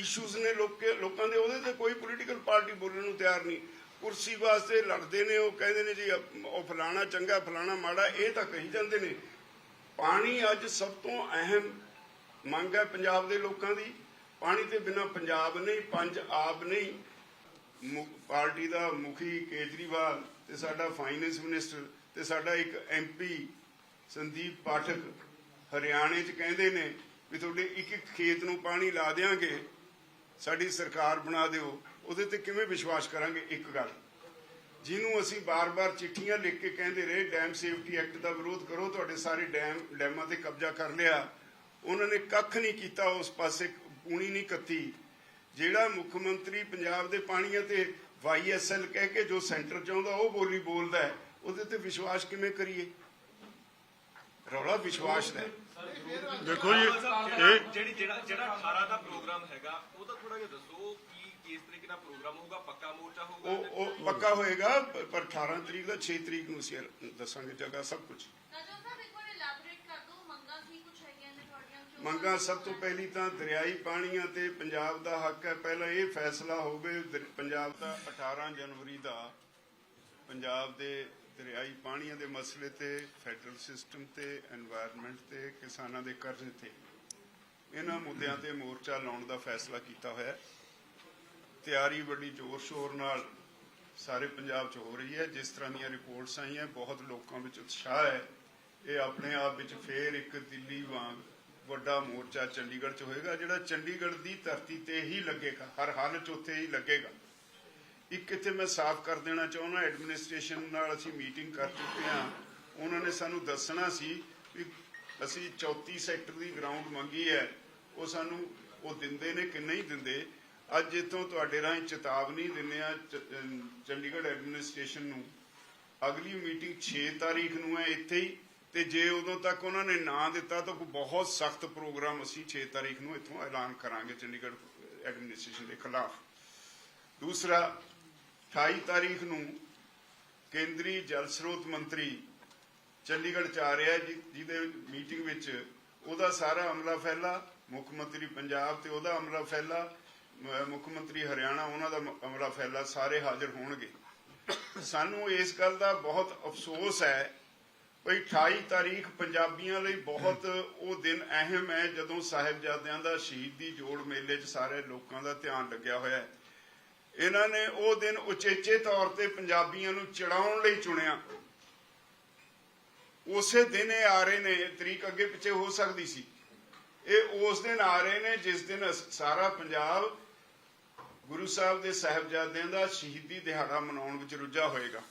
Issues ਨੇ ਲੋਕੇ ਲੋਕਾਂ ਦੇ, ਉਹਦੇ ਤੇ ਕੋਈ ਪੋਲੀਟੀਕਲ ਪਾਰਟੀ ਬੋਲਣ ਨੂੰ ਤਿਆਰ ਨਹੀਂ। ਕੁਰਸੀ ਵਾਸਤੇ ਲੜਦੇ ਨੇ, ਉਹ ਕਹਿੰਦੇ ਨੇ ਜੀ ਉਹ ਫਲਾਣਾ ਚੰਗਾ, ਫਲਾਣਾ ਮਾੜਾ, ਇਹ ਤਾਂ ਕਹੀ ਜਾਂਦੇ ਨੇ। ਪਾਣੀ ਅੱਜ ਸਭ ਤੋਂ ਅਹਿਮ ਮੰਗ ਹੈ ਪੰਜਾਬ ਦੇ ਲੋਕਾਂ ਦੀ। ਪਾਣੀ ਤੇ ਬਿਨਾ ਪੰਜਾਬ ਨਹੀਂ, ਪੰਜ ਆਪ ਨਹੀਂ। ਪਾਰਟੀ ਦਾ ਮੁਖੀ ਕੇਜਰੀਵਾਲ ਤੇ ਸਾਡਾ ਫਾਈਨੈਂਸ ਮਿਨਿਸਟਰ ਤੇ ਸਾਡਾ ਇੱਕ ਐਮਪੀ ਸੰਦੀਪ ਪਾਠਕ ਹਰਿਆਣੇ 'ਚ ਕਹਿੰਦੇ ਨੇ ਵੀ ਤੁਹਾਡੇ ਇੱਕ ਇੱਕ ਖੇਤ ਨੂੰ ਪਾਣੀ ਲਾ ਦੇਾਂਗੇ ਸਾਡੀ ਸਰਕਾਰ ਬਣਾ ਦਿਓ, ਉਹਦੇ ਤੇ ਕਿਵੇਂ ਵਿਸ਼ਵਾਸ ਕਰਾਂਗੇ? ਇੱਕ ਗੱਲ। ਜਿਹਨੂੰ ਅਸੀਂ ਬਾਰ-ਬਾਰ ਚਿੱਠੀਆਂ ਲਿਖ ਕੇ ਕਹਿੰਦੇ ਰਹੇ ਡੈਮ ਸੇਫਟੀ ਐਕਟ ਦਾ ਵਿਰੋਧ ਕਰੋ, ਤੁਹਾਡੇ ਸਾਰੇ ਡੈਮ, ਡੈਮਾਂ ਤੇ ਕਬਜ਼ਾ ਕਰ ਲਿਆ। ਉਹਨਾਂ ਨੇ ਕੱਖ ਨਹੀਂ ਕੀਤਾ, ਉਸ ਪਾਸੇ ਪੂਣੀ ਨਹੀਂ ਕੱਤੀ। ਜਿਹੜਾ ਮੁੱਖ ਮੰਤਰੀ ਪੰਜਾਬ ਦੇ ਪਾਣੀਆਂ ਤੇ ਵਾਈਐਸਐਲ ਕਹਿ ਕੇ ਜੋ ਸੈਂਟਰ ਚਾਹੁੰਦਾ ਉਹ ਬੋਲੀ ਬੋਲਦਾ ਹੈ। ਉਹਦੇ ਤੇ ਵਿਸ਼ਵਾਸ ਕਿਵੇਂ ਕਰੀਏ? ਰੌਲਾ ਵਿਸ਼ਵਾਸ ਦਾ ਦੇਖੋ ਜੀ ਇਹ ਜਿਹੜੀ ਜਿਹੜਾ ਜਿਹੜਾ 18 ਦਾ ਪ੍ਰੋਗਰਾਮ ਹੈਗਾ ਉਹਦਾ ਥੋੜਾ ਜਿਹਾ ਦੱਸੋ ਕੀ ਕਿਸ ਤਰੀਕੇ ਨਾਲ ਪ੍ਰੋਗਰਾਮ ਹੋਊਗਾ ਪੱਕਾ ਮੋਰਚਾ ਹੋਊਗਾ ਉਹ ਉਹ ਪੱਕਾ ਹੋਏਗਾ ਪਰ 18 ਤਰੀਕ ਦਾ 6 ਤਰੀਕ ਨੂੰ ਅਸੀਂ ਦੱਸਾਂਗੇ ਜਗ੍ਹਾ ਸਭ ਕੁਝ ਮੰਗਾਂ ਕੀ ਕੁਝ ਹੈਗੀਆਂ ਨੇ ਤੁਹਾਡੀਆਂ ਜੋ ਮੰਗਾਂ ਸਭ ਤੋਂ ਪਹਿਲੀ ਤਾਂ ਦਰਿਆਈ ਪਾਣੀਆਂ ਤੇ ਪੰਜਾਬ ਦਾ ਹੱਕ ਹੈ। ਪਹਿਲਾਂ ਇਹ ਫੈਸਲਾ ਹੋਵੇ ਪੰਜਾਬ ਦਾ 18 ਜਨਵਰੀ ਦਾ ਪੰਜਾਬ ਦੇ ਦਰਿਆਈ ਪਾਣੀਆਂ ਦੇ ਮਸਲੇ ਤੇ ਫੈਡਰਲ ਸਿਸਟਮ ਤੇ এনवायरमेंट ਤੇ, ਕਿਸਾਨਾਂ ਦੇ ਕਰਜ਼ੇ ਤੇ। ਇਹਨਾਂ ਮੁੱਦਿਆਂ ਤੇ ਮੋਰਚਾ ਲਾਉਣ ਦਾ ਫੈਸਲਾ ਕੀਤਾ ਹੋਇਆ ਤਿਆਰੀ ਵੱਡੀ ਜ਼ੋਰ ਸ਼ੋਰ ਨਾਲ ਸਾਰੇ ਪੰਜਾਬ 'ਚ ਹੋ ਰਹੀ ਹੈ। ਜਿਸ ਤਰ੍ਹਾਂ ਦੀਆਂ ਰਿਪੋਰਟਸ ਆਈਆਂ, ਬਹੁਤ ਲੋਕਾਂ ਵਿੱਚ ਉਤਸ਼ਾਹ ਹੈ। ਇਹ ਆਪਣੇ ਆਪ ਵਿੱਚ ਫੇਰ ਇੱਕ ਦਿੱਲੀ ਵਾਂਗ ਵੱਡਾ ਮੋਰਚਾ ਚੰਡੀਗੜ੍ਹ 'ਚ ਹੋਏਗਾ, ਜਿਹੜਾ ਚੰਡੀਗੜ੍ਹ ਦੀ ਧਰਤੀ ਤੇ ਹੀ ਲੱਗੇਗਾ। ਹਰ ਹਾਲ 'ਚ ਉੱਥੇ ਹੀ ਲੱਗੇਗਾ। ਇੱਕ ਇੱਥੇ ਮੈਂ ਸਾਫ਼ ਕਰ ਦੇਣਾ ਚਾਹੁੰਦਾ ਐਡਮਿਨਿਸਟ੍ਰੇਸ਼ਨ ਨਾਲ ਅਸੀਂ ਮੀਟਿੰਗ ਕਰ ਚੁੱਕੇ ਹਾਂ। ਉਹਨਾਂ ਨੇ ਸਾਨੂੰ ਦੱਸਣਾ ਸੀ ਵੀ ਅਸੀਂ 34 ਸੈਕਟਰ ਦੀ ਗਰਾਊਂਡ ਮੰਗੀ ਹੈ। ਉਹ ਸਾਨੂੰ, ਉਹ ਦਿੰਦੇ ਨੇ ਕਿ ਨਹੀਂ ਦਿੰਦੇ? ਅੱਜ ਇਥੋਂ ਤੁਹਾਡੇ ਰਾਹੀਂ ਚੇਤਾਵਨੀ ਦਿੰਦੇ ਆ ਚੰਡੀਗੜ੍ਹ ਐਡਮਿਨਿਸਟ੍ਰੇਸ਼ਨ ਨੂੰ। ਅਗਲੀ ਮੀਟਿੰਗ 6 ਤਾਰੀਖ ਨੂੰ ਹੈ ਇੱਥੇ ਹੀ। ਤੇ ਜੇ ਉਦੋਂ ਤੱਕ ਉਹਨਾਂ ਨੇ ਨਾ ਦਿੱਤਾ ਤਾਂ ਕੋਈ ਬਹੁਤ ਸਖਤ ਪ੍ਰੋਗਰਾਮ ਅਸੀਂ 6 ਤਾਰੀਖ ਨੂੰ ਇੱਥੋਂ ਐਲਾਨ ਕਰਾਂਗੇ ਚੰਡੀਗੜ੍ਹ ਐਡਮਿਨਿਸਟ੍ਰੇਸ਼ਨ ਦੇ ਖਿਲਾਫ। ਦੂਸਰਾ 28 ਤਾਰੀਖ ਨੂੰ ਕੇਂਦਰੀ ਜਲ ਸਰੋਤ ਮੰਤਰੀ ਚੰਡੀਗੜ੍ਹ ਚ ਆ ਰਿਹਾ ਜਿਹਦੇ ਮੀਟਿੰਗ ਵਿੱਚ ਉਹਦਾ ਸਾਰਾ ਅਮਲਾ ਫੈਲਾ, ਮੁੱਖ ਮੰਤਰੀ ਪੰਜਾਬ ਤੇ ਉਹਦਾ ਅਮਲਾ ਫੈਲਾ ਮੁੱਖ ਮੰਤਰੀ ਹਰਿਆਣਾ ਉਹਨਾਂ ਦਾ ਅਮਲਾ ਫੈਲਾ, ਸਾਰੇ ਹਾਜ਼ਰ ਹੋਣਗੇ। ਸਾਨੂੰ ਇਸ ਗੱਲ ਦਾ ਬਹੁਤ ਅਫਸੋਸ ਹੈ ਭਈ 28 ਤਾਰੀਖ ਪੰਜਾਬੀਆਂ ਲਈ ਬਹੁਤ ਉਹ ਦਿਨ ਅਹਿਮ ਹੈ ਜਦੋਂ ਸਾਹਿਬਜ਼ਾਦਿਆਂ ਦਾ ਸ਼ਹੀਦੀ ਜੋੜ ਮੇਲੇ 'ਚ ਸਾਰੇ ਲੋਕਾਂ ਦਾ ਧਿਆਨ ਲੱਗਿਆ ਹੋਇਆ ਹੈ। ਇਹਨਾਂ ਨੇ ਉਹ ਦਿਨ ਉਚੇਚੇ ਤੌਰ ਤੇ ਪੰਜਾਬੀਆਂ ਨੂੰ ਚੜਾਉਣ ਲਈ ਚੁਣਿਆ। ਉਸੇ ਦਿਨ ਇਹ ਆ ਰਹੇ ਨੇ ਤਰੀਕ ਅੱਗੇ ਪਿੱਛੇ ਹੋ ਸਕਦੀ ਸੀ। ਇਹ ਉਸ ਦਿਨ ਆ ਰਹੇ ਨੇ ਜਿਸ ਦਿਨ ਸਾਰਾ ਪੰਜਾਬ ਗੁਰੂ ਸਾਹਿਬ ਦੇ ਸਾਹਿਬਜ਼ਾਦਿਆਂ ਦਾ ਸ਼ਹੀਦੀ ਦਿਹਾੜਾ ਮਨਾਉਣ ਵਿੱਚ ਰੁੱਝਾ ਹੋਏਗਾ।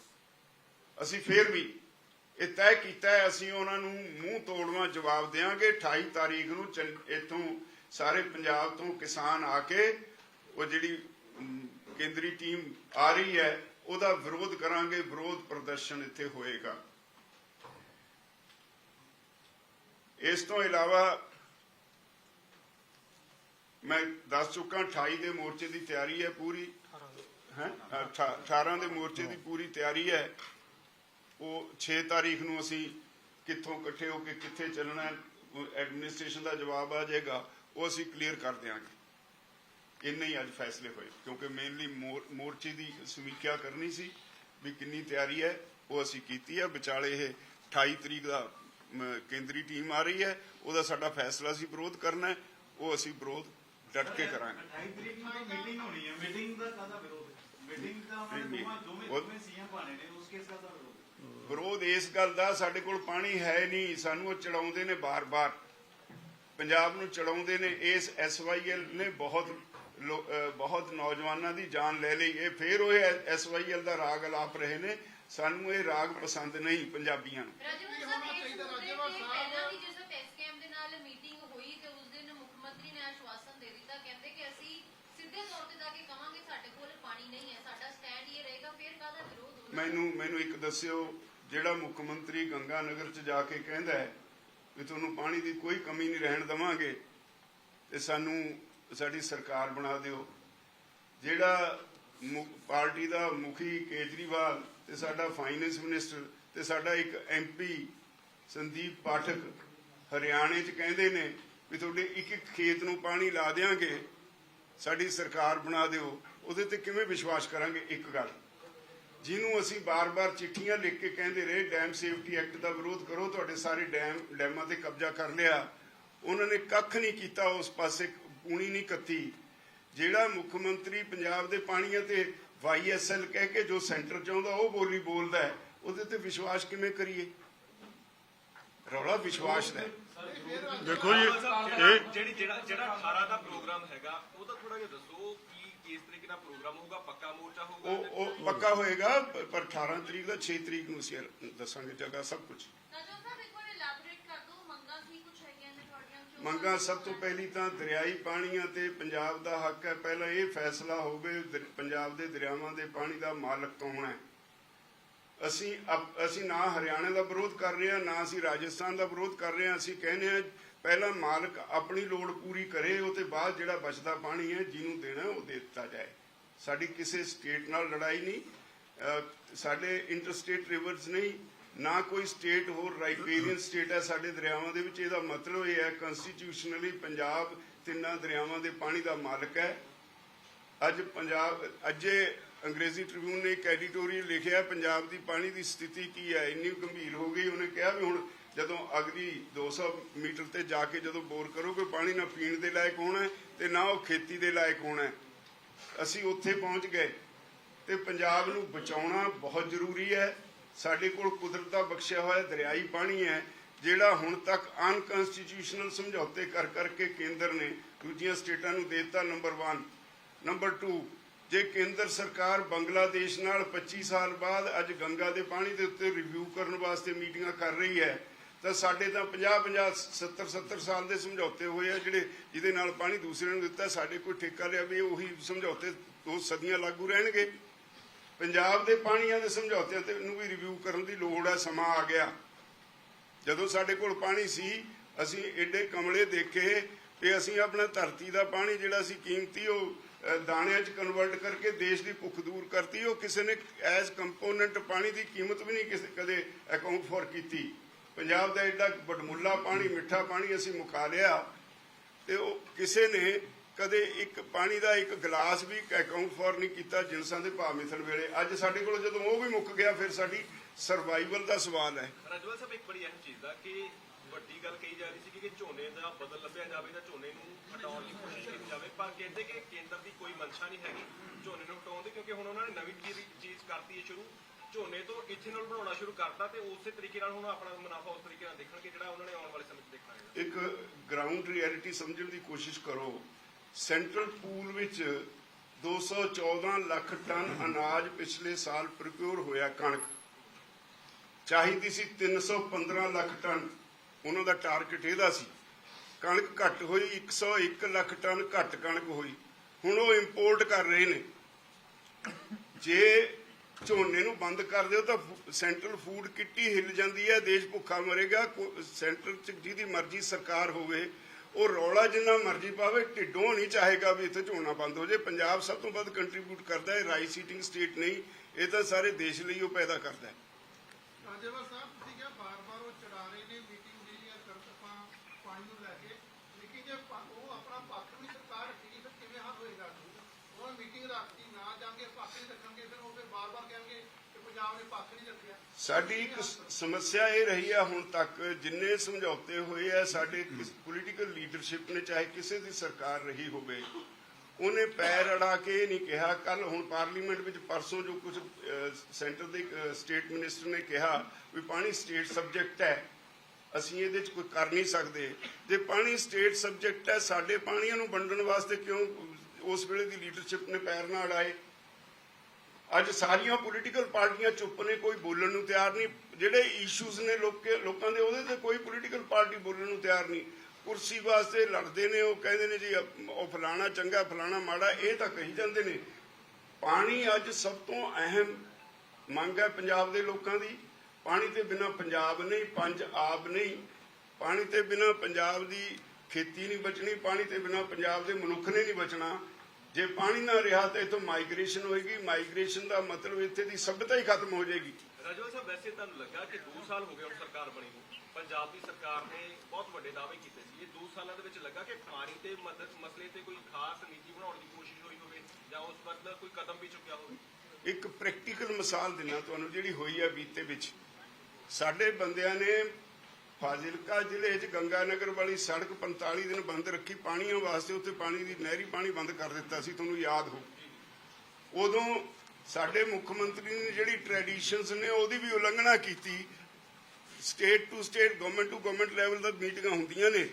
ਅਸੀਂ ਫੇਰ ਵੀ ਇਹ ਤੈਅ ਕੀਤਾ ਹੈ, ਅਸੀਂ ਉਹਨਾਂ ਨੂੰ ਮੂੰਹ ਤੋੜਵਾ ਜਵਾਬ ਦੇਵਾਂਗੇ 28 ਤਾਰੀਖ ਨੂੰ ਚੰ- ਇੱਥੋਂ ਸਾਰੇ ਪੰਜਾਬ ਤੋਂ ਕਿਸਾਨ ਆ ਕੇ ਉਹ ਜਿਹੜੀ ਕੇਂਦਰੀ ਟੀਮ ਆ ਰਹੀ ਹੈ, ਉਹਦਾ ਵਿਰੋਧ ਕਰਾਂਗੇ, ਵਿਰੋਧ ਪ੍ਰਦਰਸ਼ਨ ਇੱਥੇ ਹੋਏਗਾ। ਇਸ ਤੋਂ ਇਲਾਵਾ ਮੈਂ ਦੱਸ ਚੁੱਕਾ 28 ਦੇ ਮੋਰਚੇ ਦੀ ਤਿਆਰੀ ਹੈ ਪੂਰੀ, ਹੈ? 18 ਦੇ ਮੋਰਚੇ ਦੀ ਪੂਰੀ ਤਿਆਰੀ ਹੈ। ਉਹ 6 ਤਾਰੀਖ ਨੂੰ ਅਸੀਂ ਕਿੱਥੋਂ ਇਕੱਠੇ ਹੋ ਕੇ ਕਿੱਥੇ ਚੱਲਣਾ ਐਡਮਿਨਿਸਟ੍ਰੇਸ਼ਨ ਦਾ ਜਵਾਬ ਆ ਜਾਏਗਾ, ਉਹ ਅਸੀਂ ਕਲੀਅਰ ਕਰ ਦਿਆਂਗੇ। ਇੰਨੇ ਹੀ ਅੱਜ ਫੈਸਲੇ ਹੋਏ ਕਿਉਂਕਿ ਮੇਨਲੀ ਮੋਰਚੇ ਦੀ ਸਮੀਖਿਆ ਕਰਨੀ ਸੀ ਵੀ ਕਿੰਨੀ ਤਿਆਰੀ ਹੈ ਉਹ ਅਸੀਂ ਕੀਤੀ ਹੈ। ਵਿਚਾਲੇ ਇਹ 28 ਤਰੀਕ ਦਾ ਕੇਂਦਰੀ ਟੀਮ ਆ ਰਹੀ ਹੈ ਉਹਦਾ ਸਾਡਾ ਫੈਸਲਾ ਸੀ ਵਿਰੋਧ ਕਰਨਾ ਉਹ ਅਸੀਂ ਵਿਰੋਧ ਡਟ ਕੇ ਕਰਾਂਗੇ। 28 ਤਰੀਕ ਨੂੰ ਮੀਟਿੰਗ ਹੋਣੀ ਹੈ ਮੀਟਿੰਗ ਦਾ ਕਾਹਦਾ ਵਿਰੋਧ ਹੈ? ਮੀਟਿੰਗ ਤਾਂ ਉਹਨਾਂ ਨੇ ਨਹੀਂ, ਦੋਵਾਂ ਦੋਵੇਂ ਉਹ- ਦੋਵੇਂ ਸੀਐਮ ਪਾਣੇ ਨੇ ਉਸ ਕੇਸ ਦਾ ਵਿਰੋਧ ਇਸ ਗੱਲ ਦਾ ਸਾਡੇ ਕੋਲ ਪਾਣੀ ਹੈ ਨਹੀਂ ਸਾਨੂੰ ਉਹ ਚੜਾਉਂਦੇ ਨੇ ਬਾਰ-ਬਾਰ। ਪੰਜਾਬ ਨੂੰ ਚੜਾਉਂਦੇ ਨੇ ਇਸ ਐਸਵਾਈਐਲ ਨੇ ਬਹੁਤ ਬਹੁਤ ਨੌਜਵਾਨਾਂ ਦੀ ਜਾਨ ਲੈ ਲਈ। ਇਹ ਫੇਰ ਉਹ ਐਸਵਾਈਐਲ ਦਾ ਰਾਗ ਅਲਾਪ ਰਹੇ ਨੇ। ਸਾਨੂੰ ਇਹ ਰਾਗ ਪਸੰਦ ਨਹੀਂ ਪੰਜਾਬੀਆਂ ਨੂੰ। ਰਾਜਵੰਤ ਸਾਹਿਬ ਇਸ ਮੁੱਦੇ ਤੇ ਪਹਿਲਾਂ ਵੀ ਜਿਸ ਐਸਕੇਐਮ ਦੇ ਨਾਲ ਮੀਟਿੰਗ ਹੋਈ ਤੇ ਉਸ ਦਿਨ ਮੁੱਖ ਮੰਤਰੀ ਨੇ ਆਸ਼ਵਾਸਨ ਦੇ ਦਿੱਤਾ ਕਹਿੰਦੇ ਕਿ ਅਸੀਂ ਸਿੱਧੇ ਤੌਰ ਤੇ ਜਾ ਕੇ ਕਵਾਂਗੇ ਸਾਡੇ ਕੋਲ ਪਾਣੀ ਨਹੀਂ ਹੈ ਸਾਡਾ ਸਟੈਂਡ ਇਹ ਰਹੇਗਾ ਫਿਰ ਕਾਹਦਾ ਵਿਰੋਧ ਹੋਣਾ ਮੈਨੂੰ ਮੈਨੂੰ ਇੱਕ ਦੱਸਿਓ ਜਿਹੜਾ ਮੁੱਖ ਮੰਤਰੀ ਗੰਗਾ ਨਗਰ ਚ ਜਾ ਕੇ ਕਹਿੰਦਾ ਹੈ ਵੀ ਤੁਹਾਨੂੰ ਪਾਣੀ ਦੀ ਕੋਈ ਕਮੀ ਨਹੀਂ ਰਹਿਣ ਦਵਾਂਗੇ ਤੇ ਸਾਨੂੰ ਸਾਡੀ ਸਰਕਾਰ ਬਣਾ ਦਿਓ। ਜਿਹੜਾ ਪਾਰਟੀ ਦਾ ਮੁਖੀ ਕੇਜਰੀਵਾਲ ਤੇ ਸਾਡਾ ਫਾਈਨੈਂਸ ਮਿਨਿਸਟਰ ਤੇ ਸਾਡਾ ਇੱਕ ਐਮਪੀ ਸੰਦੀਪ ਪਾਠਕ ਹਰਿਆਣੇ ਚ ਕਹਿੰਦੇ ਨੇ ਵੀ ਤੁਹਾਡੇ ਇੱਕ ਇੱਕ ਖੇਤ ਨੂੰ ਪਾਣੀ ਲਾ ਦੇਾਂਗੇ ਸਾਡੀ ਸਰਕਾਰ ਬਣਾ ਦਿਓ। ਉਹਦੇ ਤੇ ਕਿਵੇਂ ਵਿਸ਼ਵਾਸ ਕਰਾਂਗੇ? ਇੱਕ ਗੱਲ। ਜਿਹਨੂੰ ਅਸੀਂ ਬਾਰ-ਬਾਰ ਚਿੱਠੀਆਂ ਲਿਖ ਕੇ ਕਹਿੰਦੇ ਰਹੇ ਡੈਮ ਸੇਫਟੀ ਐਕਟ ਦਾ ਵਿਰੋਧ ਕਰੋ, ਤੁਹਾਡੇ ਸਾਰੇ ਡੈਮ, ਡੈਮਾਂ ਤੇ ਕਬਜ਼ਾ ਕਰ ਲਿਆ। ਉਹਨਾਂ ਨੇ ਕੱਖ ਨਹੀਂ ਕੀਤਾ ਉਸ ਪਾਸੇ ਪੂਣੀ ਨਹੀਂ ਕੱਤੀ। ਜਿਹੜਾ ਮੁੱਖ ਮੰਤਰੀ ਪੰਜਾਬ ਦੇ ਪਾਣੀਆਂ ਤੇ ਵਾਈਐਸਐਲ ਕਹਿ ਕੇ ਜੋ ਸੈਂਟਰ ਚਾਹੁੰਦਾ ਉਹ ਬੋਲੀ ਬੋਲਦਾ ਹੈ। ਉਹਦੇ ਤੇ ਵਿਸ਼ਵਾਸ ਕਿਵੇਂ ਕਰੀਏ? ਰੌਲਾ ਵਿਸ਼ਵਾਸ ਦਾ। ਦੇਖੋ ਜੀ ਜਿਹੜਾ- ਇਹ ਜਿਹੜੀ ਜਿਹੜਾ ਜਿਹੜਾ 18 ਦਾ ਪ੍ਰੋਗਰਾਮ ਹੈਗਾ ਉਹਦਾ ਥੋੜਾ ਜਿਹਾ ਦੱਸੋ ਕੀ ਕਿਸ ਤਰੀਕੇ ਨਾਲ ਪ੍ਰੋਗਰਾਮ ਹੋਊਗਾ ਪੱਕਾ ਮੋਰਚਾ ਹੋਊਗਾ ਉਹ ਉਹ ਪੱਕਾ ਹੋਏਗਾ ਪਰ 18 ਤਰੀਕ ਦਾ 6 ਤਰੀਕ ਨੂੰ ਅਸੀਂ ਦੱਸਾਂਗੇ ਜਗ੍ਹਾ ਸਭ ਕੁਝ ਨਜੋ ਸਾਹਿਬ ਇੱਕ ਵਾਰ ਇਲੈਬੋਰੇਟ ਕਰ ਦਿਓ ਮੰਗਾਂ ਕੀ ਕੁਝ ਹੈਗੀਆਂ ਨੇ ਤੁਹਾਡੀਆਂ ਜੋ ਮੰਗਾਂ ਸਭ ਤੋਂ ਪਹਿਲੀ ਤਾਂ ਦਰਿਆਈ ਪਾਣੀਆਂ ਤੇ ਪੰਜਾਬ ਦਾ ਹੱਕ ਹੈ। ਪਹਿਲਾਂ ਇਹ ਫੈਸਲਾ ਹੋਵੇ ਪੰਜਾਬ ਦੇ ਦਰਿਆਵਾਂ ਦੇ ਪਾਣੀ ਦਾ ਮਾਲਕ ਕੌਣ ਹੈ? ਅਸੀਂ ਅਸੀਂ ਨਾ ਹਰਿਆਣਾ ਦਾ ਵਿਰੋਧ ਕਰ ਰਹੇ ਹਾਂ, ਨਾ ਅਸੀਂ ਰਾਜਸਥਾਨ ਦਾ ਵਿਰੋਧ ਕਰ ਰਹੇ ਹਾਂ। ਅਸੀਂ ਕਹਿੰਦੇ ਹਾਂ, ਪਹਿਲਾਂ ਮਾਲਕ ਆਪਣੀ ਲੋੜ ਪੂਰੀ ਕਰੇ ਉਹ ਤੇ ਬਾਅਦ ਜਿਹੜਾ ਬਚਦਾ ਪਾਣੀ ਹੈ, ਜਿਹਨੂੰ ਦੇਣਾ ਉਹ ਦੇ ਦਿੱਤਾ ਜਾਏ। ਸਾਡੀ ਕਿਸੇ ਸਟੇਟ ਨਾਲ ਲੜਾਈ ਨਹੀਂ ਸਾਡੇ ਇੰਟਰਸਟੇਟ ਰਿਵਰਸ ਨਹੀਂ ਨਾ ਕੋਈ ਸਟੇਟ ਹੋਰ ਰਾਈਪੇਰੀਅਨ ਸਟੇਟ ਹੈ, ਸਾਡੇ ਦਰਿਆਵਾਂ ਦੇ ਵਿੱਚ ਇਹਦਾ ਮਤਲਬ ਇਹ ਹੈ ਕਨਸਟੀਟਿਊਸ਼ਨਲੀ ਪੰਜਾਬ ਤਿੰਨਾਂ ਦਰਿਆਵਾਂ ਦੇ ਪਾਣੀ ਦਾ ਮਾਲਕ ਹੈ। ਅੱਜ ਪੰਜਾਬ, ਅੱਜੇ ਅੰਗਰੇਜ਼ੀ ਟ੍ਰਿਬਿਊਨ ਨੇ ਇੱਕ ਐਡੀਟੋਰੀਅਲ ਲਿਖਿਆ ਪੰਜਾਬ ਦੀ ਪਾਣੀ ਦੀ ਸਥਿਤੀ ਕੀ ਹੈ, ਇੰਨੀ ਗੰਭੀਰ ਹੋ ਗਈ, ਉਹਨੇ ਕਿਹਾ ਵੀ ਹੁਣ ਜਦੋਂ ਅਗਲੀ 200 ਮੀਟਰ ਤੇ ਜਾ ਕੇ ਜਦੋਂ ਬੋਰ ਕਰੋਗੇ, ਪਾਣੀ ਨਾ ਪੀਣ ਦੇ ਲਾਇਕ ਹੋਣਾ ਹੈ ਤੇ ਨਾ ਉਹ ਖੇਤੀ ਦੇ ਲਾਇਕ ਹੋਣਾ ਅਸੀਂ ਉੱਥੇ ਪਹੁੰਚ ਗਏ ਤੇ ਪੰਜਾਬ ਨੂੰ ਬਚਾਉਣਾ ਬਹੁਤ ਜ਼ਰੂਰੀ ਹੈ। ਸਾਡੇ ਕੋਲ ਕੁਦਰਤ ਦਾ ਬਖਸ਼ਿਆ ਹੋਇਆ ਦਰਿਆਈ ਪਾਣੀ ਹੈ, ਜਿਹੜਾ ਹੁਣ ਤੱਕ ਅਨਕਨਸਟੀਟਿਊਸ਼ਨਲ ਸਮਝੌਤੇ ਕਰ ਕਰਕੇ ਕੇਂਦਰ ਨੇ ਦੂਜੀਆਂ ਸਟੇਟਾਂ ਨੂੰ ਦਿੱਤਾ ਨੰਬਰ 1 ਨੰਬਰ 2 ਜੇ ਕੇਂਦਰ ਸਰਕਾਰ ਬੰਗਲਾਦੇਸ਼ ਨਾਲ 25 ਸਾਲ ਬਾਅਦ ਅੱਜ ਗੰਗਾ ਦੇ ਪਾਣੀ ਦੇ ਉੱਤੇ ਰਿਵਿਊ ਕਰਨ ਵਾਸਤੇ ਮੀਟਿੰਗਾਂ ਕਰ ਰਹੀ ਹੈ, ਤਾਂ ਸਾਡੇ ਤਾਂ 50 50 70 70 ਸਾਲ ਦੇ ਸਮਝੌਤੇ ਹੋਏ ਆ, ਜਿਹੜੇ ਜਿਹਦੇ ਨਾਲ ਪਾਣੀ ਦੂਸਰੇ ਨੂੰ ਦਿੱਤਾ, ਸਾਡੇ ਕੋਈ ਠੇਕਾ ਲਿਆ ਵੀ ਉਹੀ ਸਮਝੌਤੇ ਦੋ ਸਦੀਆਂ ਲਾਗੂ ਰਹਿਣਗੇ। ਪੰਜਾਬ ਦੇ ਪਾਣੀਆਂ ਦੇ ਸਮਝੌਤਿਆਂ ਤੇ ਨੂੰ ਵੀ ਰਿਵਿਊ ਕਰਨ ਦੀ ਲੋੜ ਹੈ, ਸਮਾਂ ਆ ਗਿਆ। ਜਦੋਂ ਸਾਡੇ ਕੋਲ ਪਾਣੀ ਸੀ, ਅਸੀਂ ਐਡੇ ਕਮਲੇ ਦੇਖੇ ਤੇ ਅਸੀਂ ਆਪਣਾ ਧਰਤੀ ਦਾ ਪਾਣੀ ਜਿਹੜਾ ਸੀ ਕੀਮਤੀ, ਉਹ ਦਾਣਿਆਂ 'ਚ ਕਨਵਰਟ ਕਰਕੇ ਦੇਸ਼ ਦੀ ਭੁੱਖ ਦੂਰ ਕਰਤੀ। ਉਹ ਕਿਸੇ ਨੇ ਐਜ਼ ਕੰਪੋਨੈਂਟ ਪਾਣੀ ਦੀ ਕੀਮਤ ਵੀ ਨਹੀਂ ਕਿਸੇ, ਕਦੇ ਅਕਾਊਂਟ ਫੋਰ ਕੀਤੀ। ਪੰਜਾਬ ਦਾ ਐਡਾ ਬਟਮੁੱਲਾ ਪਾਣੀ, ਮਿੱਠਾ ਪਾਣੀ ਅਸੀਂ ਮੁਕਾ ਲਿਆ। ਤੇ ਉਹ ਕਿਸੇ ਨੇ ਕਦੇ ਇੱਕ ਪਾਣੀ ਦਾ ਇੱਕ ਗਲਾਸ ਵੀ ਅਕਾਊਂਟ ਫੋਰ ਨਹੀਂ ਕੀਤਾ ਜਿਨਸਾਂ ਦੇ ਭਾਅ ਮਿਥਣ ਵੇਲੇ। ਅੱਜ ਸਾਡੇ ਕੋਲ ਜਦੋਂ ਉਹ ਵੀ ਮੁੱਕ ਗਿਆ ਫਿਰ ਸਾਡੀ ਸਰਵਾਈਵਲ ਦਾ ਸਵਾਲ ਹੈ। ਰਜਵਲ ਸਾਹਿਬ ਇੱਕ ਬੜੀ ਅਹਿਮ ਚੀਜ਼ ਦਾ ਕਿ ਵੱਡੀ ਗੱਲ ਕਹੀ ਜਾ ਰਹੀ ਸੀ ਕਿ ਝੋਨੇ ਦਾ ਬਦਲ ਲੱਭਿਆ ਜਾਵੇ ਜਾਂ ਝੋਨੇ ਨੂੰ ਹਟਾਉਣ ਦੀ ਕੋਸ਼ਿਸ਼ ਕੀਤੀ ਜਾਵੇ। ਪਰ ਕਹਿੰਦੇ ਕਿ ਕੇਂਦਰ ਦੀ ਕੋਈ ਮਨਸ਼ਾ ਨਹੀਂ ਹੈਗੀ ਝੋਨੇ ਨੂੰ ਹਟਾਉਣ ਦੀ ਕਿਉਂਕਿ ਹੁਣ ਉਹਨਾਂ ਨੇ ਨਵੀਂ ਚੀਜ਼ ਚੀਜ਼ ਕਰਤੀ ਹੈ ਸ਼ੁਰੂ। ਝੋਨੇ ਤੋਂ ਇਥੇਨੋਲ ਬਣਾਉਣਾ ਸ਼ੁਰੂ ਕਰਤਾ ਤੇ ਉਸੇ ਤਰੀਕੇ ਨਾਲ ਹੁਣ ਆਪਣਾ ਮੁਨਾਫਾ ਉਸ ਤਰੀਕੇ ਨਾਲ ਦੇਖਣਗੇ ਜਿਹੜਾ ਉਹਨਾਂ ਨੇ ਆਉਣ ਵਾਲੇ ਸਮੇਂ 'ਚ ਦੇਖਣਾ ਹੈ ਇੱਕ ਗਰਾਊਂਡ ਰਿਐਲਿਟੀ ਸਮਝਣ ਦੀ ਕੋਸ਼ਿਸ਼ ਕਰੋ। ਸੈਂਟਰਲ ਪੂਲ ਵਿੱਚ 214 ਲੱਖ ਟਨ ਅਨਾਜ ਪਿਛਲੇ ਸਾਲ ਪ੍ਰਕਿਉਰ ਹੋਇਆ ਕਣਕ। ਚਾਹੀਦੀ ਸੀ 315 ਲੱਖ ਟਨ। ਉਹਨਾਂ ਦਾ ਟਾਰਗੇਟ ਇਹਦਾ ਸੀ। ਕਣਕ ਘੱਟ ਹੋਈ 101 ਲੱਖ ਟਨ ਘੱਟ ਕਣਕ ਹੋਈ। ਹੁਣ ਉਹ ਇੰਪੋਰਟ ਕਰ ਰਹੇ ਨੇ। ਜੇ ਝੋਨੇ ਨੂੰ ਬੰਦ ਕਰ ਦਿਓ ਤਾਂ ਸੈਂਟਰਲ ਫੂਡ ਕਿੱਟੀ ਹਿੱਲ ਜਾਂਦੀ ਹੈ, ਦੇਸ਼ ਭੁੱਖਾ ਮਰੇਗਾ। ਸੈਂਟਰ ਚ ਜਿਹਦੀ ਮਰਜ਼ੀ ਸਰਕਾਰ ਹੋਵੇ ਉਹ ਰੌਲਾ ਜਿੰਨਾ ਮਰਜ਼ੀ ਪਾਵੇ, ਢਿੱਡੋਂ ਨਹੀਂ ਚਾਹੇਗਾ ਵੀ ਇੱਥੇ ਝੋਨਾ ਬੰਦ ਹੋ ਜਾਏ ਪੰਜਾਬ ਸਭ ਤੋਂ ਵੱਧ ਕੰਟਰੀਬਿਊਟ ਕਰਦਾ ਹੈ ਰਾਈਸ ਈਟਿੰਗ ਸਟੇਟ ਨਹੀਂ, ਇਹ ਤਾਂ ਸਾਰੇ ਦੇਸ਼ ਲਈ ਉਹ ਪੈਦਾ ਕਰਦਾ ਹੈ। ਰਾਜੇਵਾਲ ਸਾਹਿਬ, ਤੁਸੀਂ ਕਿਹਾ ਬਾਰ-ਬਾਰ ਉਹ ਚੜਾ ਰਹੇ ਨੇ ਮੀਟਿੰਗ ਜਿਹੜੀ ਹੈ ਕਰਤ ਆਪਾਂ ਪਾਣੀ ਨੂੰ ਲੈ ਕੇ। ਲੇਕਿਨ ਜੇ ਪਾ- ਉਹ ਆਪਣਾ ਪੱਖ ਵੀ ਸਰਕਾਰ ਰੱਖੇਗੀ, ਫਿਰ ਕਿਵੇਂ ਹੱਲ ਹੋਏਗਾ? ਉਹ ਮੀਟਿੰਗ ਰੱਖਤੀ, ਨਾ ਜਾਂਗੇ ਪੱਖ ਨਹੀਂ ਰੱਖਣਗੇ, ਫਿਰ ਉਹ ਫਿਰ ਬਾਰ-ਬਾਰ ਕਹਿਣਗੇ ਕਿ ਪੰਜਾਬ ਨੇ ਪੱਖ ਨਹੀਂ ਰੱਖਿਆ। ਸਾਡੀ ਇੱਕ ਸਮੱਸਿਆ ਇਹ ਰਹੀ ਆ ਹੁਣ ਤੱਕ ਜਿੰਨੇ ਸਮਝੌਤੇ ਹੋਏ ਆ, ਸਾਡੇ ਪੋਲੀਟੀਕਲ ਲੀਡਰਸ਼ਿਪ ਨੇ, ਚਾਹੇ ਕਿਸੇ ਦੀ ਸਰਕਾਰ ਰਹੀ ਹੋਵੇ, ਉਹਨੇ ਪੈਰ ਅੜਾ ਕੇ ਇਹ ਨਹੀਂ ਕਿਹਾ। ਕੱਲ ਹੁਣ ਪਾਰਲੀਮੈਂਟ ਵਿੱਚ ਪਰਸੋਂ ਜੋ ਕੁਝ ਸੈਂਟਰ ਦੇ ਸਟੇਟ ਮਿਨਿਸਟਰ ਨੇ ਕਿਹਾ ਵੀ ਪਾਣੀ ਸਟੇਟ ਸਬਜੈਕਟ ਹੈ। ਅਸੀਂ ਇਹਦੇ 'ਚ ਕੋਈ ਕਰ ਨਹੀਂ ਸਕਦੇ। ਜੇ ਪਾਣੀ ਸਟੇਟ ਸਬਜੈਕਟ ਹੈ, ਸਾਡੇ ਪਾਣੀਆਂ ਨੂੰ ਵੰਡਣ ਵਾਸਤੇ ਕਿਉਂ ਉਸ ਵੇਲੇ ਦੀ ਲੀਡਰਸ਼ਿਪ ਨੇ ਪੈਰ ਨਾ ਅੜਾਏ? ਅੱਜ ਸਾਰੀਆਂ ਪੋਲੀਟੀਕਲ ਪਾਰਟੀਆਂ ਚੁੱਪ ਨੇ, ਕੋਈ ਬੋਲਣ ਨੂੰ ਤਿਆਰ ਨਹੀਂ। ਜਿਹੜੇ ਇਸ਼ੂਜ਼ ਨੇ ਲੋਕਾਂ ਦੇ, ਉਹਦੇ ਤੇ ਕੋਈ ਪੋਲੀਟੀਕਲ ਪਾਰਟੀ ਬੋਲਣ ਨੂੰ ਤਿਆਰ ਨਹੀਂ। ਕੁਰਸੀ ਵਾਸਤੇ ਲੜਦੇ ਨੇ, ਉਹ ਕਹਿੰਦੇ ਨੇ ਜੀ ਉਹ ਫਲਾਣਾ ਚੰਗਾ, ਫਲਾਣਾ ਮਾੜਾ, ਇਹ ਤਾਂ ਕਹੀ ਜਾਂਦੇ ਨੇ। ਪਾਣੀ ਅੱਜ ਸਭ ਤੋਂ ਅਹਿਮ ਮੰਗ ਹੈ ਪੰਜਾਬ ਦੇ ਲੋਕਾਂ ਦੀ। ਪਾਣੀ ਤੇ ਬਿਨਾ ਪੰਜਾਬ ਨਹੀਂ, ਪੰਜ ਆਬ ਨਹੀਂ। ਪਾਣੀ ਤੇ ਬਿਨਾ ਪੰਜਾਬ ਦੀ ਖੇਤੀ ਨਹੀਂ ਬਚਣੀ, ਪਾਣੀ ਤੇ ਬਿਨਾ ਪੰਜਾਬ ਦੇ ਮਨੁੱਖ ਨੇ ਨਹੀਂ ਬਚਣਾ। ਜੇ ਪਾਣੀ ਨਾ ਰਿਹਾ ਤਾਂ ਇਥੋਂ ਮਾਈਗ੍ਰੇਸ਼ਨ ਹੋਏਗੀ। ਮਾਈਗ੍ਰੇਸ਼ਨ ਦਾ ਮਤਲਬ ਇੱਥੇ ਦੀ ਸਭ్యਤਾ ਹੀ ਖਤਮ ਹੋ ਜਾਏਗੀ। ਰਜਵਲ ਸਾਹਿਬ ਵੈਸੇ ਤੁਹਾਨੂੰ ਲੱਗਾ ਕਿ 2 ਸਾਲ ਹੋ ਗਏ ਹੁਣ ਸਰਕਾਰ ਬਣੀ ਨੂੰ। ਪੰਜਾਬ ਦੀ ਸਰਕਾਰ ਨੇ ਬਹੁਤ ਵੱਡੇ ਦਾਅਵੇ ਕੀਤੇ ਸੀ। ਇਹ 2 ਸਾਲਾਂ ਦੇ ਵਿੱਚ ਲੱਗਾ ਕਿ ਪਾਣੀ ਤੇ ਮਸਲੇ ਤੇ ਕੋਈ ਖਾਸ ਨੀਤੀ ਬਣਾਉਣ ਦੀ ਜਾਂ ਉਸ ਮਤਲਬ ਕੋਈ ਕਦਮ ਵੀ ਚੁੱਕਿਆ ਹੋਵੇ? ਇੱਕ ਪ੍ਰੈਕਟੀਕਲ ਮਿਸਾਲ ਦਿੰਨਾ ਤੁਹਾਨੂੰ ਜਿਹੜੀ ਹੋਈ ਹੈ ਬੀਤੇ ਵਿੱਚ। ਸਾਡੇ ਬੰਦਿਆਂ ਨੇ ਫਾਜ਼ਿਲਕਾ ਜ਼ਿਲ੍ਹੇ 'ਚ ਗੰਗਾ ਨਗਰ ਵਾਲੀ ਸੜਕ 45 ਦਿਨ ਬੰਦ ਰੱਖੀ, ਪਾਣੀਆਂ ਵਾਸਤੇ ਉੱਥੇ ਪਾਣੀ ਦੀ, ਨਹਿਰੀ ਪਾਣੀ ਬੰਦ ਕਰ ਦਿੱਤਾ ਸੀ, ਤੁਹਾਨੂੰ ਯਾਦ ਹੋ। ਉਦੋਂ ਸਾਡੇ ਮੁੱਖ ਮੰਤਰੀ ਨੇ ਜਿਹੜੀ ਟ੍ਰੈਡੀਸ਼ਨਸ ਨੇ, ਉਹਦੀ ਵੀ ਉਲੰਘਣਾ ਕੀਤੀ। State to state government to government level ਤੱਕ ਮੀਟਿੰਗਾਂ ਹੁੰਦੀਆਂ ਨੇ,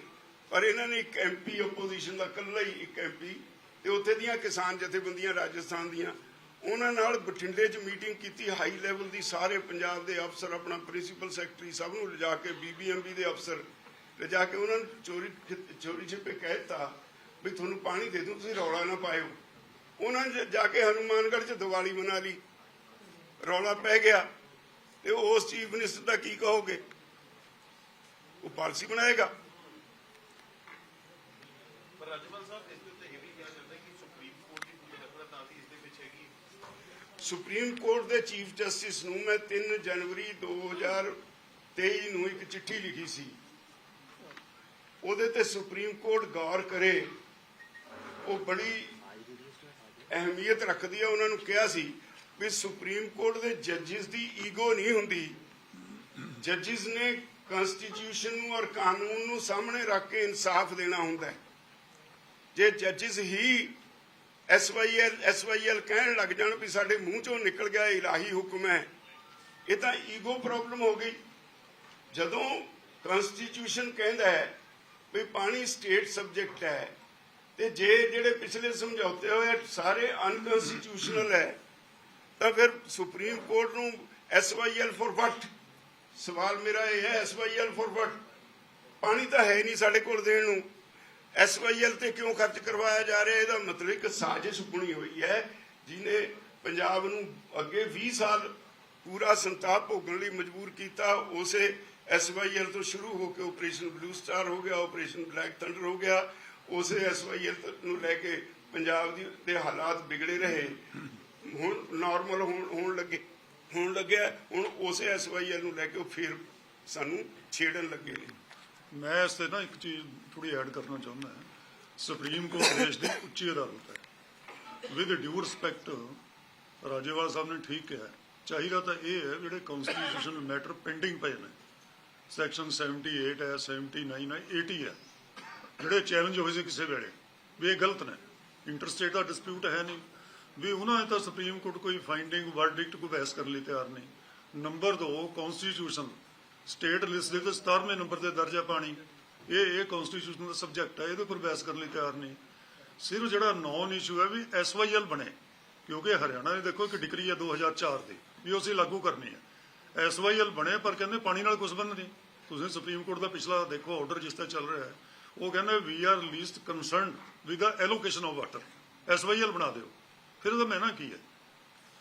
ਪਰ ਇਹਨਾਂ ਨੇ ਇੱਕ ਐਮਪੀ ਆਪੋਜੀਸ਼ਨ ਦਾ ਇਕੱਲਾ ਹੀ ਇੱਕ ਐਮਪੀ ਤੇ ਉੱਥੇ ਦੀਆਂ ਕਿਸਾਨ ਜਥੇਬੰਦੀਆਂ ਰਾਜਸਥਾਨ ਦੀਆਂ ਉਹਨਾਂ ਨਾਲ ਬਠਿੰਡੇ 'ਚ ਮੀਟਿੰਗ ਕੀਤੀ, ਹਾਈ ਲੈਵਲ ਦੀ ਸਾਰੇ ਪੰਜਾਬ ਦੇ ਅਫਸਰ, ਆਪਣਾ ਪ੍ਰਿੰਸੀਪਲ ਸੈਕਟਰੀ ਸਭ ਨੂੰ ਲਿਜਾ ਕੇ, ਬੀਬੀਐਮਬੀ ਦੇ ਅਫਸਰ ਲਿਜਾ ਕੇ ਉਹਨਾਂ ਨੂੰ ਚੋਰੀ ਚੋਰੀ ਛਿਪੇ ਕਹਿਤਾ ਵੀ ਤੁਹਾਨੂੰ ਪਾਣੀ ਦੇ ਦੂੰ ਤੁਸੀਂ ਰੌਲਾ ਨਾ ਪਾਇਓ। ਉਹਨਾਂ ਨੇ ਜਾ ਕੇ ਹਨੂਮਾਨਗੜ੍ਹ 'ਚ ਦੀਵਾਲੀ ਮਨਾ ਲਈ। ਰੌਲਾ ਪੈ ਗਿਆ ਤੇ ਉਸ ਚੀਫ ਮਿਨਿਸਟਰ ਦਾ ਕੀ ਕਹੋਗੇ? ਉਹ ਪਾਲਿਸੀ ਬਣਾਏਗਾ ਪਰ ਰਾਜਪਾਲ ਸਾਹਿਬ ਇਸ ਦੇ ਉੱਤੇ ਇਹ ਵੀ ਕਿਹਾ ਜਾਂਦਾ ਹੈ ਕਿ ਸੁਪਰੀਮ ਕੋਰਟ ਦੀ ਪੂਰੀ ਦਖਲ ਤਾਂ ਇਸ ਦੇ ਵਿੱਚ ਹੈਗੀ ਸੁਪਰੀਮ ਕੋਰਟ ਦੇ ਚੀਫ ਜਸਟਿਸ ਨੂੰ ਮੈਂ 3 ਜਨਵਰੀ 2023 ਨੂੰ ਇੱਕ ਚਿੱਠੀ ਲਿਖੀ ਸੀ। ਉਹਦੇ ਤੇ ਸੁਪਰੀਮ ਕੋਰਟ ਗੌਰ ਕਰੇ, ਉਹ ਬੜੀ ਅਹਿਮੀਅਤ ਰੱਖਦੀ ਹੈ ਉਹਨਾਂ ਨੂੰ ਕਿਹਾ ਸੀ ਵੀ ਸੁਪਰੀਮ ਕੋਰਟ ਦੇ ਜੱਜਿਸ ਦੀ ਈਗੋ ਨਹੀਂ ਹੁੰਦੀ। ਜੱਜਿਸ ਨੇ ਕਨਸਟੀਟਿਊਸ਼ਨ ਨੂੰ ਔਰ ਕਾਨੂੰਨ ਨੂੰ ਸਾਹਮਣੇ ਰੱਖ ਕੇ ਇਨਸਾਫ ਦੇਣਾ ਹੁੰਦਾ ਹੈ। ਜੇ ਜੱਜਿਸ ਹੀ ਐਸਵਾਈਐਲ ਐਸਵਾਈਐਲ ਕਹਿਣ ਲੱਗ ਜਾਣ ਵੀ ਸਾਡੇ ਮੂੰਹ ਚੋਂ ਨਿਕਲ ਗਿਆ ਇਹ ਇਲਾਹੀ ਹੁਕਮ ਹੈ। ਇਹ ਤਾਂ ਈਗੋ ਪ੍ਰੋਬਲਮ ਹੋ ਗਈ। ਜਦੋਂ ਕਨਸਟੀਟਿਊਸ਼ਨ ਕਹਿੰਦਾ ਹੈ ਵੀ ਪਾਣੀ ਸਟੇਟ ਸਬਜੈਕਟ ਹੈ, ਤੇ ਜੇ ਜਿਹੜੇ ਪਿਛਲੇ ਸਮਝੌਤੇ ਹੋਏ ਸਾਰੇ ਅਨਕਨਸਟੀਟਿਊਸ਼ਨਲ ਹੈ, ਤਾਂ ਫਿਰ ਸੁਪਰੀਮ ਕੋਰਟ ਨੂੰ ਐਸਵਾਈਐਲ ਫॉर ਵਟ ਸਵਾਲ ਮੇਰਾ ਇਹ ਹੈ, ਐਸਵਾਈਐਲ ਫॉर ਵਟ ਪਾਣੀ ਤਾਂ ਹੈ ਨਹੀਂ ਸਾਡੇ ਕੋਲ ਦੇਣ ਨੂੰ। ਐਸਵਾਈਐਲ ਤੇ ਕਿਉਂ ਖਰਚ ਕਰਵਾਇਆ ਜਾ ਰਿਹਾ? ਇਹਦਾ ਮਤਲਬ ਇੱਕ ਸਾਜ਼ਿਸ਼ ਬਣੀ ਹੋਈ ਹੈ, ਜਿਹਨੇ ਪੰਜਾਬ ਨੂੰ ਅੱਗੇ 20 ਸਾਲ ਪੂਰਾ ਸੰਤਾਪ ਭੋਗਣ ਲਈ ਮਜਬੂਰ ਕੀਤਾ। ਉਸੇ ਐਸਵਾਈਐਲ ਤੋਂ ਸ਼ੁਰੂ ਹੋ ਕੇ ਆਪਰੇਸ਼ਨ ਬਲੂ ਸਟਾਰ ਹੋ ਗਿਆ ਆਪਰੇਸ਼ਨ ਬਲੈਕ ਥੰਡਰ ਹੋ ਗਿਆ। ਉਸੇ ਐਸਵਾਈਐਲ ਨੂੰ ਲੈ ਕੇ ਪੰਜਾਬ ਦੀ ਦੇ ਹਾਲਾਤ ਵਿਗੜੇ ਰਹੇ। ਹੁਣ ਨਾਰਮਲ ਹੋਣ ਲੱਗੇ ਹੋਣ ਲੱਗਿਆ। ਹੁਣ ਉਸੇ ਐਸਵਾਈਐਲ ਨੂੰ ਲੈ ਕੇ ਉਹ ਫਿਰ ਸਾਨੂੰ ਛੇੜਨ ਲੱਗੇ ਨੇ। ਮੈਂ ਇਸ ਤੇ ਨਾ ਇੱਕ ਚੀਜ਼ ਥੋੜੀ ਐਡ ਕਰਨਾ ਚਾਹੁੰਦਾ ਹਾਂ। ਸੁਪਰੀਮ ਕੋਰਟ ਦੇਸ਼ ਦੀ ਉੱਚੀ ਅਦਾਲਤ ਹੈ। With due respect Rajewal sahib ਨੇ ਠੀਕ ਕਿਹਾ ਚਾਹੀਦਾ ਤਾਂ ਇਹ ਹੈ, ਜਿਹੜੇ ਕਨਸਟੀਟਿਊਸ਼ਨਲ ਮੈਟਰ ਪੈਂਡਿੰਗ ਪਏ ਨੇ। ਸੈਕਸ਼ਨ 78 ਹੈ 79 ਹੈ 80 ਹੈ। ਜਿਹੜੇ ਚੈਲੰਜ ਹੋਏ ਸੀ ਕਿਸੇ ਵੇਲੇ, ਵੀ ਇਹ ਗਲਤ ਨੇ। ਇੰਟਰਸਟੇਟ ਦਾ ਡਿਸਪਿਊਟ ਹੈ ਨਹੀਂ। ਵੀ ਉਹਨਾਂ ਨੇ ਤਾਂ ਸੁਪਰੀਮ ਕੋਰਟ ਕੋਈ ਫਾਈਂਡਿੰਗ ਵਰਡਿਕਟ ਕੋਈ ਬਹਿਸ ਕਰਨ ਲਈ ਤਿਆਰ ਨਹੀਂ। ਨੰਬਰ 2 ਕਨਸਟੀਟਿਊਸ਼ਨ ਸਟੇਟ ਲਿਸਟ ਦੇ ਵਿੱਚ 17ਵੇਂ ਨੰਬਰ ਤੇ ਦਰਜ ਹੈ ਪਾਣੀ। ਇਹ ਇਹ ਕਨਸਟੀਟਿਊਸ਼ਨ ਦਾ ਸਬਜੈਕਟ ਹੈ ਇਹਦੇ ਉੱਪਰ ਬਹਿਸ ਕਰਨ ਲਈ ਤਿਆਰ ਨਹੀਂ। ਸਿਰਫ ਜਿਹੜਾ ਨੌਨ ਇਸ਼ੂ ਹੈ ਵੀ ਐਸਵਾਈਐਲ ਬਣੇ, ਕਿਉਂਕਿ ਹਰਿਆਣਾ ਨੇ ਦੇਖੋ ਇੱਕ ਡਿਗਰੀ ਹੈ 2004 ਦੀ, ਵੀ ਅਸੀਂ ਲਾਗੂ ਕਰਨੀ ਹੈ ਐਸਵਾਈਐਲ ਬਣੇ, ਪਰ ਕਹਿੰਦੇ ਪਾਣੀ ਨਾਲ ਕੁਝ ਬੰਦ ਨਹੀਂ। ਤੁਸੀਂ ਸੁਪਰੀਮ ਕੋਰਟ ਦਾ ਪਿਛਲਾ ਦੇਖੋ ਆਰਡਰ ਜਿਸ ਤੇ ਚੱਲ ਰਿਹਾ ਹੈ ਉਹ ਕਹਿੰਦੇ we are least concerned with the allocation of water SYL ਬਣਾ ਦਿਓ। ਫਿਰ ਉਹਦਾ ਮੈਨਾ ਕੀ ਹੈ?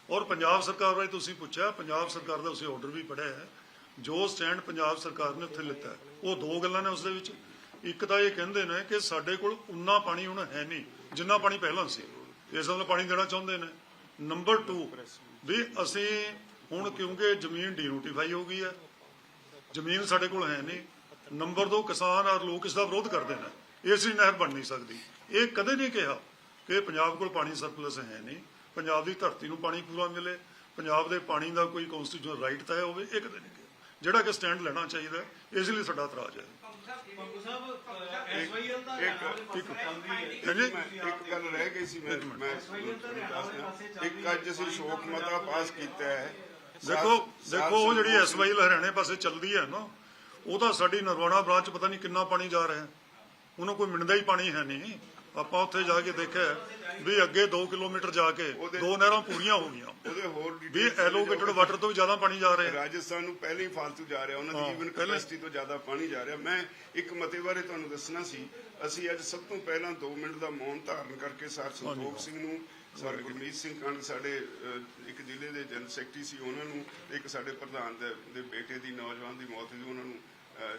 ਔਰ ਪੰਜਾਬ ਸਰਕਾਰ ਬਾਰੇ ਤੁਸੀਂ ਪੁੱਛਿਆ, ਪੰਜਾਬ ਸਰਕਾਰ ਦਾ ਉਸੇ ਆਰਡਰ ਵੀ ਪੜਿਆ ਹੈ। ਜੋ ਸਟੈਂਡ ਪੰਜਾਬ ਸਰਕਾਰ ਨੇ ਉੱਥੇ ਲਿੱਤਾ ਉਹ ਦੋ ਗੱਲਾਂ ਨੇ ਉਸ ਦੇ ਵਿੱਚ। ਇੱਕ ਤਾਂ ਇਹ ਕਹਿੰਦੇ ਨੇ ਕਿ ਸਾਡੇ ਕੋਲ ਉਨਾ ਪਾਣੀ ਹੁਣ ਹੈ ਨਹੀਂ, ਜਿੰਨਾ ਪਾਣੀ ਪਹਿਲਾਂ ਸੀ। ਇਸ ਵੱਲ ਪਾਣੀ ਦੇਣਾ ਚਾਹੁੰਦੇ ਨੇ। ਨੰਬਰ 2 ਵੀ ਅਸੀਂ ਹੁਣ ਕਿਉਂਕਿ ਜ਼ਮੀਨ ਡੀਨੋਟੀਫਾਈ ਹੋ ਗਈ ਹੈ, ਜ਼ਮੀਨ ਸਾਡੇ ਕੋਲ ਹੈ ਨਹੀਂ ਨੰਬਰ 2 ਕਿਸਾਨ ਔਰ ਲੋਕ ਇਸ ਦਾ ਵਿਰੋਧ ਕਰਦੇ ਨੇ। ਇਸ ਲਈ ਨਹਿਰ ਬਣ ਨਹੀਂ ਸਕਦੀ। ਇਹ ਕਦੇ ਨਹੀਂ ਕਿਹਾ ਕਿ ਪੰਜਾਬ ਕੋਲ ਪਾਣੀ ਸਰਪਲਸ ਹੈ ਨਹੀਂ। ਪੰਜਾਬ ਦੀ ਧਰਤੀ ਨੂੰ ਪਾਣੀ ਪੂਰਾ ਮਿਲੇ। ਪੰਜਾਬ ਦੇ ਪਾਣੀ ਦਾ ਕੋਈ ਕਨਸਟੀਟਿਊਸ਼ਨਲ ਰਾਈਟ ਤਾਂ ਹੋਵੇ, ਇਹ ਕਦੇ ਨਹੀਂ ਕਿਹਾ। ਜਿਹੜਾ ਕਿ ਸਟੈਂਡ ਲੈਣਾ ਚਾਹੀਦਾ ਇਸ ਲਈ ਸਾਡਾ ਇਤਰਾਜ਼ ਹੈ। ਪੰਗੂ ਸਾਹਿਬ ਐਸਵਾਈਐਲ ਦਾ ਇੱਕ- ਇੱਕ ਹਾਂਜੀ? ਮੈਂ ਇੱਕ ਗੱਲ ਰਹਿ ਗਈ ਸੀ ਮੈਂ ਮੈਂ ਦੱਸਦਾ। ਇੱਕ ਅੱਜ ਅਸੀਂ ਸ਼ੋਕ ਮਤਾ ਪਾਸ ਕੀਤਾ ਹੈ। ਦੇਖੋ ਸਾਤ- ਦੇਖੋ ਉਹ ਸਾਤ ਜਿਹੜੀ ਐਸਵਾਈਐਲ ਹਰਿਆਣੇ ਪਾਸੇ ਚੱਲਦੀ ਹੈ ਨਾ ਉਹ ਤਾਂ ਸਾਡੀ ਨਰਵਾਣਾ ਬ੍ਰਾਂਚ ਪਤਾ ਨਹੀਂ ਕਿੰਨਾ ਪਾਣੀ ਜਾ ਰਿਹਾ ਹੈ। ਉਹਨੂੰ ਕੋਈ ਮਿਣਦਾ ਹੀ ਪਾਣੀ ਹੈ ਨਹੀਂ। ਆਪਾਂ ਉੱਥੇ ਜਾ ਕੇ ਦੇਖਿਆ ਵੀ ਅੱਗੇ 2 ਕਿਲੋਮੀਟਰ ਜਾ ਕੇ ਦੋ ਨਹਿਰਾਂ ਪੂਰੀਆਂ ਹੋ ਗਈਆਂ। ਉਹਦੇ ਹੋਰ ਵੀ ਐਲੋਕੇਟਡ ਵਾਟਰ ਤੋਂ ਵੀ ਜ਼ਿਆਦਾ ਪਾਣੀ ਜਾ ਰਿਹਾ। ਰਾਜਸਥਾਨ ਨੂੰ ਪਹਿਲੇ ਹੀ ਫालतू ਜਾ ਰਿਹਾ ਉਹਨਾਂ ਦੀ ਪਹਿਲੇ- ਕਪੈਸਿਟੀ ਤੋਂ ਜ਼ਿਆਦਾ ਪਾਣੀ ਜਾ ਰਿਹਾ। ਮੈਂ ਇੱਕ ਮਤੇ ਬਾਰੇ ਤੁਹਾਨੂੰ ਦੱਸਣਾ ਸੀ ਅਸੀਂ ਅੱਜ ਸਭ ਤੋਂ ਪਹਿਲਾਂ 2 ਮਿੰਟ ਦਾ ਮੌਨ ਧਾਰਨ ਕਰਕੇ ਸਰ ਸੰਤੋਖ ਸਿੰਘ ਨੂੰ ਸਰ ਗੁਰਮੀਤ ਸਿੰਘ ਕੰਡ ਸਾਡੇ ਇੱਕ ਜ਼ਿਲ੍ਹੇ ਦੇ ਜਨਰਲ ਸੈਕਟਰੀ ਸੀ ਉਹਨਾਂ ਨੂੰ ਇੱਕ ਸਾਡੇ ਪ੍ਰਧਾਨ ਦੇ ਬੇਟੇ ਦੀ ਨੌਜਵਾਨ ਦੀ ਮੌਤ ਦੀ ਉਹਨਾਂ ਨੂੰ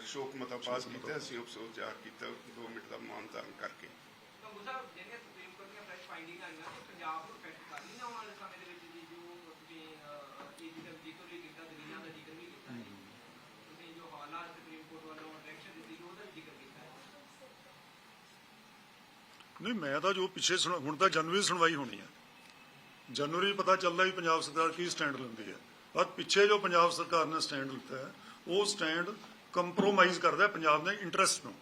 ਸ਼ੋਕ ਮਤਾ ਪਾਸ ਕੀਤਾ ਅਸੀਂ ਅਫਸੋਸ ਜ਼ਾਹਰ ਕੀਤਾ 2 ਮਿੰਟ ਦਾ ਮੌਨ ਧਾਰਨ ਕਰਕੇ। ਕੰਗੂ ਸਾਹਿਬ ਜਿਹੜੀਆਂ ਸੁਪਰੀਮ ਕੋਰਟ ਦੀਆਂ ਫਰੈਸ਼ ਫਾਈਂਡਿੰਗ ਆਈਆਂ ਤੇ ਪੰਜਾਬ ਨੂੰ ਇਫੈਕਟ ਕਰ ਰਹੀ ਨਾ ਆਉਣ ਵਾਲੇ ਸਮੇਂ ਦੇ ਵਿੱਚ ਜੀ ਜੋ ਤੁਸੀਂ ਇਹ ਜਿਹੜਾ ਜ਼ਿਕਰ ਵੀ ਕੀਤਾ ਦਲੀਲਾਂ ਦਾ ਜ਼ਿਕਰ ਵੀ ਕੀਤਾ ਹੈ। ਤੁਸੀਂ ਜੋ ਹਵਾਲਾ ਸੁਪਰੀਮ ਕੋਰਟ ਵੱਲੋਂ ਡਾਇਰੈਕਸ਼ਨ ਦਿੱਤੀ ਉਹਦਾ ਵੀ ਜ਼ਿਕਰ ਕੀਤਾ ਹੈ। ਨਹੀਂ ਮੈਂ ਤਾਂ ਜੋ ਪਿੱਛੇ ਸੁਣ ਹੁਣ ਤਾਂ ਜਨਵਰੀ ਸੁਣਵਾਈ ਹੋਣੀ ਹੈ। ਜਨਵਰੀ ਪਤਾ ਚੱਲਦਾ ਵੀ ਪੰਜਾਬ ਸਰਕਾਰ ਕੀ ਸਟੈਂਡ ਲੈਂਦੀ ਹੈ। ਪਰ ਪਿੱਛੇ ਜੋ ਪੰਜਾਬ ਸਰਕਾਰ ਨੇ ਸਟੈਂਡ ਲਿੱਤਾ ਹੈ ਉਹ ਸਟੈਂਡ ਕੰਪਰੋਮਾਈਜ਼ ਕਰਦਾ ਪੰਜਾਬ ਦੇ ਇੰਟਰਸਟ ਨੂੰ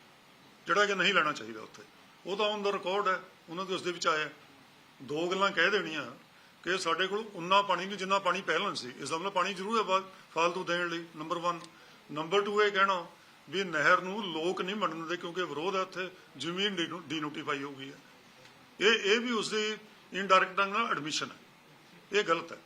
ਜਿਹੜਾ ਕਿ ਨਹੀਂ ਲੈਣਾ ਚਾਹੀਦਾ ਉੱਥੇ। ਉਹ ਤਾਂ ਔਨ ਦਾ ਰਿਕਾਰਡ ਹੈ, ਉਹਨਾਂ ਦੇ ਉਸ ਦੇ ਵਿੱਚ ਆਇਆ। ਦੋ ਗੱਲਾਂ ਕਹਿ ਦੇਣੀਆਂ ਕਿ ਸਾਡੇ ਕੋਲ ਉਨਾ ਪਾਣੀ ਨਹੀਂ, ਜਿੰਨਾ ਪਾਣੀ ਪਹਿਲਾਂ ਸੀ। ਇਸ ਦਾ ਮਤਲਬ ਪਾਣੀ ਜ਼ਰੂਰ ਹੈ ਫਾਲਤੂ ਦੇਣ ਲਈ ਨੰਬਰ 1 ਨੰਬਰ 2 ਇਹ ਕਹਿਣਾ ਵੀ ਨਹਿਰ ਨੂੰ ਲੋਕ ਨਹੀਂ ਮੰਨਣ ਦੇ ਕਿਉਂਕਿ ਵਿਰੋਧ ਹੈ ਉੱਥੇ, ਜ਼ਮੀਨ ਡੀਨੋਟੀਫਾਈ ਹੋ ਗਈ ਹੈ। ਇਹ ਇਹ ਵੀ ਉਸ ਦੀ ਇਨਡਾਇਰੈਕਟ ਢੰਗ ਨਾਲ ਐਡਮਿਸ਼ਨ ਹੈ। ਇਹ ਗਲਤ ਹੈ।